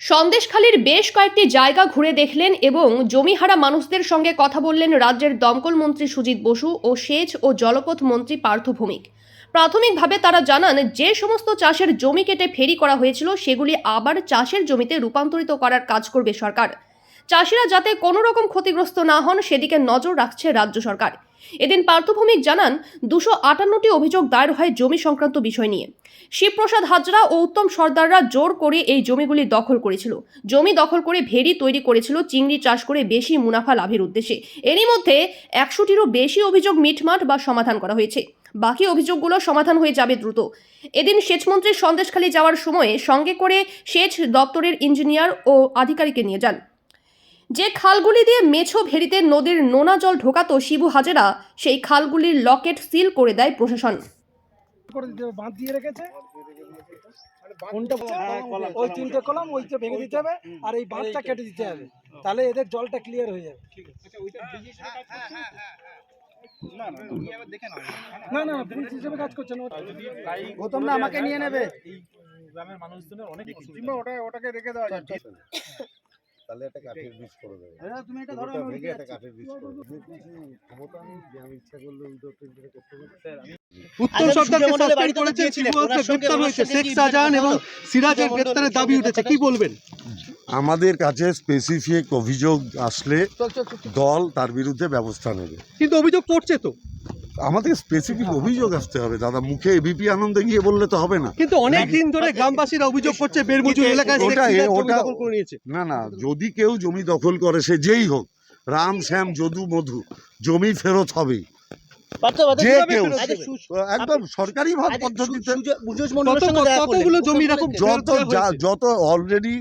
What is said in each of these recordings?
সন্দেশখালীর বেশ কয়েকটি জায়গা ঘুরে দেখলেন এবং জমিহারা মানুষদের সঙ্গে কথা বললেন রাজ্যের দমকল মন্ত্রী সুজিত বসু ও সেচ ও জলপথ মন্ত্রী পার্থ ভৌমিক। প্রাথমিকভাবে তারা জানান, যে সমস্ত চাষের জমি কেটে ফেরি করা হয়েছিল, সেগুলি আবার চাষের জমিতে রূপান্তরিত করার কাজ করবে সরকার। চাষিরা যাতে কোনো রকম ক্ষতিগ্রস্ত না হন, সেদিকে নজর রাখছে রাজ্য সরকার। এদিন পার্থভৌমিক জানান, দুশো আটান্নটি অভিযোগ দায়ের হয় জমি সংক্রান্ত বিষয় নিয়ে। শিবপ্রসাদ হাজরা ও উত্তম সর্দাররা জোর করে এই জমিগুলি দখল করেছিল। জমি দখল করে ভেড়ি তৈরি করেছিল, চিংড়ি চাষ করে বেশি মুনাফা লাভের উদ্দেশ্যে। এরই মধ্যে একশোটিরও বেশি অভিযোগ মিটমাট বা সমাধান করা হয়েছে। বাকি অভিযোগগুলো সমাধান হয়ে যাবে দ্রুত। এদিন সেচমন্ত্রী সন্দেশখালী যাওয়ার সময়ে সঙ্গে করে সেচ দপ্তরের ইঞ্জিনিয়ার ও আধিকারিককে নিয়ে যান। যে খালগুলি দিয়ে মেছো ভেড়িতে নদীর নোনা জল ঢোকাতো শিবু হাজেরা সেই খালগুলির লকেট সিল করে দেয় প্রশাসন। করে দিতে হবে বাঁধ দিয়ে রেখেছে। কোনটা ওই তিনটে কলম ওইটা ভেঙে দিতে হবে আর এই বাঁধটা কেটে দিতে হবে। তাহলে এদের জলটা ক্লিয়ার হয়ে যাবে। না না ব্রিজ হিসেবে কাজ করছে না গৌতম না আমাকে নিয়ে নেবে। গ্রামের মানুষজনের অনেক ওটা ওটাকে রেখে দেওয়া যায় তাহলে একটা কাঠের বীজ করে দেবে। হ্যাঁ, তুমি এটা ধরো আমি ভেঙে একটা কাঠের বীজ করে দেবে। ক্ষমতা নেই যে আমি ইচ্ছা করলে করতে পারি উত্তম সরকারকে সাসপেন্ড করেছে গ্রেপ্তার হয়েছে শেখ শাহজাহান এবং সিরাজের গ্রেপ্তারের দাবি উঠেছে কি বলবেন? আমাদের কাছে স্পেসিফিক অভিযোগ আসলে দল তার বিরুদ্ধে ব্যবস্থা নেবে। কিন্তু অভিযোগ করছে তো। আমাদের স্পেসিফিক অভিযোগ আসতে হবে। দাদা মুখে এবিপি আনন্দে গিয়ে বললে তো হবে না। কিন্তু অনেক দিন ধরে গ্রামবাসীরা অভিযোগ করছে বেরমুজুর এলাকায় ওটা- ওটা- দখল করে নিয়েছে। না না যদি কেউ জমি দখল করে সে যেই হোক রাম শ্যাম যদু মধু জমি ফেরত হবেই যে কেউ একদম সরকারি পদ্ধতিতে যত হয়েছে? যত অলরেডি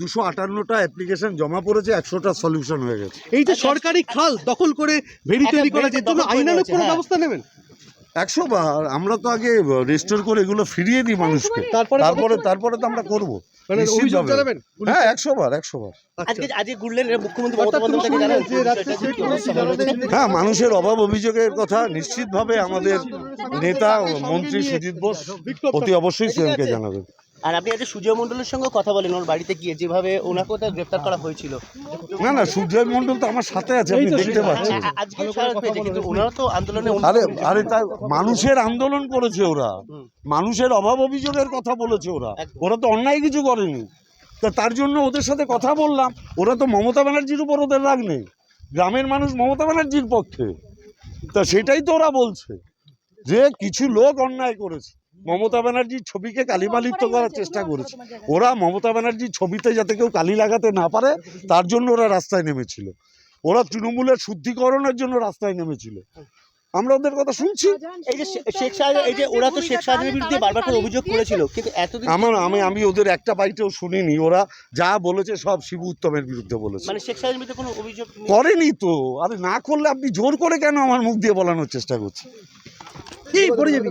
দুশো আটান্নটা অ্যাপ্লিকেশন জমা পড়েছে একশোটা সলিউশন হয়ে গেছে। এই যে সরকারি খাল দখল করে ভেড়ি তৈরি করা যে জন্য আইনানুগ কোনো ব্যবস্থা নেবেন? একশো বার আমরা তো আগে রেস্টোর করে এগুলো ফিরিয়ে দিই মানুষকে। তারপরে তারপরে তারপরে তো আমরা করব। মানে। হ্যাঁ একশো বার বার। হ্যাঁ মানুষের অভাব অভিযোগের কথা নিশ্চিতভাবে আমাদের নেতা মন্ত্রী সুজিত বোস অতি অবশ্যই সিএমকে জানাবেন। আর আপনি আজকে সুজয় মণ্ডলের সঙ্গে কথা বলেন ওর বাড়িতে গিয়ে যেভাবে ওনাকে ওটা গ্রেপ্তার করা হয়েছিল। না না সূর্যয় মণ্ডল তো আমার সাথে আছে আপনি দেখতে পাচ্ছেন। আজকে ছাড়া পেয়েছে কিন্তু ওনারা তো আন্দোলনে আরে আরে তাই মানুষের আন্দোলন করেছে ওরা। মানুষের অভাব অভিযোগের কথা বলেছে ওরা। ওরা তো অন্যায় কিছু করেনি। তা তার জন্য ওদের সাথে কথা বললাম। ওরা তো মমতা ব্যানার্জির উপর ওদের রাগ নেই। গ্রামের মানুষ মমতা ব্যানার্জির পক্ষে। তা সেটাই তো ওরা বলছে। যে কিছু লোক অন্যায় করেছে। মমতা ব্যানার্জির ছবিকে কালিমালিপ্ত করার চেষ্টা করেছে। ওরা মমতা ব্যানার্জির ছবিতে যাতে কেউ কালি লাগাতে না পারে তার জন্য ওরা রাস্তায় নেমেছিল। ওরা তৃণমূলের শুদ্ধিকরণের জন্য রাস্তায় নেমেছিল। আমরা ওদের কথা শুনছি। এই যে শেখ শাহজাহান এই যে ওরা তো শেখ শাহজাহানের বিরুদ্ধে বারবার করে অভিযোগ করেছিল। কিন্তু এতদিন আমার আমি আমি ওদের একটা বাইটেও শুনিনি। ওরা যা বলেছে সব শিবু উত্তমের বিরুদ্ধে বলেছে। মানে শেখ শাহজাহানের বিরুদ্ধে কোনো অভিযোগ করেনি তো। আরে না করলে আপনি জোর করে কেন আমার মুখ দিয়ে বলানোর চেষ্টা করছেন? কি পড়ে যাবি